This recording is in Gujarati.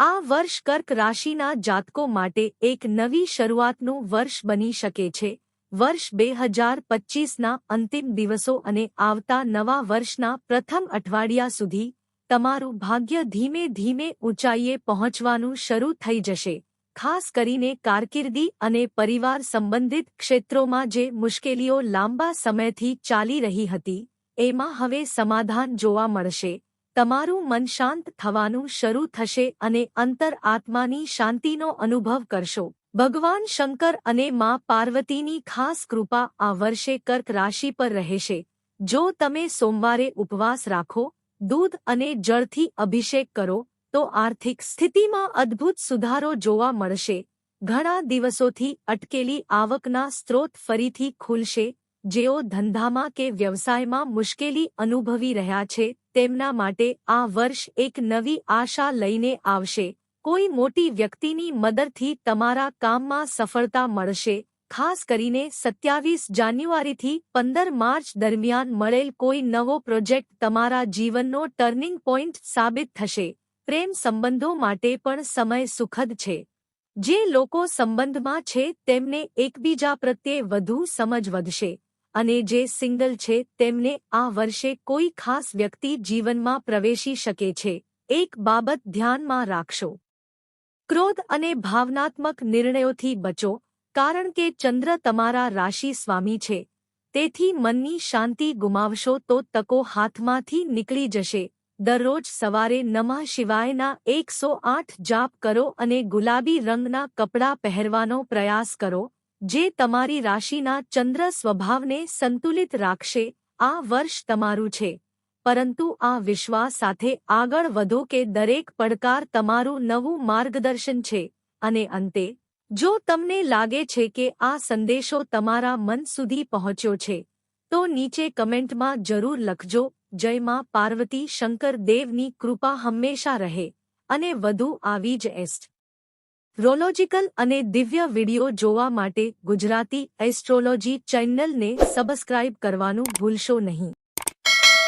આ વર્ષ કર્ક રાશિના જાતકો માટે એક નવી શરૂઆતનું વર્ષ બની શકે છે. વર્ષ બે હજાર પચ્ચીસના અંતિમ દિવસો અને આવતા નવા વર્ષના પ્રથમ અઠવાડિયા સુધી તમારું ભાગ્ય ધીમે ધીમે ઊંચાઈએ પહોંચવાનું શરૂ થઈ જશે. ખાસ કરીને કારકિર્દી અને પરિવાર સંબંધિત ક્ષેત્રોમાં જે મુશ્કેલીઓ લાંબા સમયથી ચાલી રહી હતી, એમાં હવે સમાધાન જોવા મળશે. તમારું મન શાંત થવાનું શરૂ થશે અને અંતર આત્માની શાંતિનો અનુભવ કરશો. ભગવાન શંકર અને માં પાર્વતીની ખાસ કૃપા આ વર્ષે કર્ક રાશિ પર રહેશે. જો તમે સોમવારે ઉપવાસ રાખો, દૂધ અને જળથી અભિષેક કરો, તો આર્થિક સ્થિતિમાં અદ્ભુત સુધારો જોવા મળશે. ઘણા દિવસોથી અટકેલી આવકના સ્ત્રોત ફરીથી ખુલશે જેઓ ધંધામાં કે વ્યવસાયમાં મુશ્કેલી અનુભવી રહ્યા છે, તેમના માટે આ વર્ષ એક નવી આશા લઈને આવશે. કોઈ મોટી વ્યક્તિની મદદથી તમારા કામમાં સફળતા મળશે. ખાસ કરીને સત્યાવીસ જાન્યુઆરીથી પંદર માર્ચ દરમિયાન મળેલ કોઈ નવો પ્રોજેક્ટ તમારા જીવનનો ટર્નિંગ પોઇન્ટ સાબિત થશે. પ્રેમ સંબંધો માટે પણ સમય સુખદ છે. જે લોકો સંબંધમાં છે, તેમને એકબીજા પ્રત્યે વધુ સમજ વધશે. અને જે સિંગલ છે, તેમને આ વર્ષે કોઈ ખાસ વ્યક્તિ જીવનમાં પ્રવેશી શકે છે. એક બાબત ધ્યાનમાં રાખશો. ક્રોધ અને ભાવનાત્મક નિર્ણયોથી બચો, કારણ કે ચંદ્ર તમારા રાશિ સ્વામી છે. તેથી મનની શાંતિ ગુમાવશો તો તકો હાથમાંથી નીકળી જશે. દરરોજ સવારે નમઃ શિવાયના એકસો આઠ જાપ કરો અને ગુલાબી રંગના કપડાં પહેરવાનો પ્રયાસ કરો. જે તમારી રાશિના ચંદ્ર સ્વભાવને સંતુલિત રાખશે, આ વર્ષ તમારું છે. પરંતુ આ વિશ્વાસ સાથે આગળ વધો કે દરેક પડકાર તમારું નવું માર્ગદર્શન છે. અને અંતે, જો તમને લાગે છે કે આ સંદેશો તમારા મન સુધી પહોંચ્યો છે, તો નીચે કમેન્ટમાં જરૂર લખજો, જય માં પાર્વતી શંકર દેવની કૃપા હંમેશા રહે. અને વધુ આવી જ એસ્ટ. રોલોજિકલ અને દિવ્ય વિડિયો જોવા માટે ગુજરાતી એસ્ટ્રોલોજી ચેનલને સબસ્ક્રાઇબ કરવાનું ભૂલશો નહીં.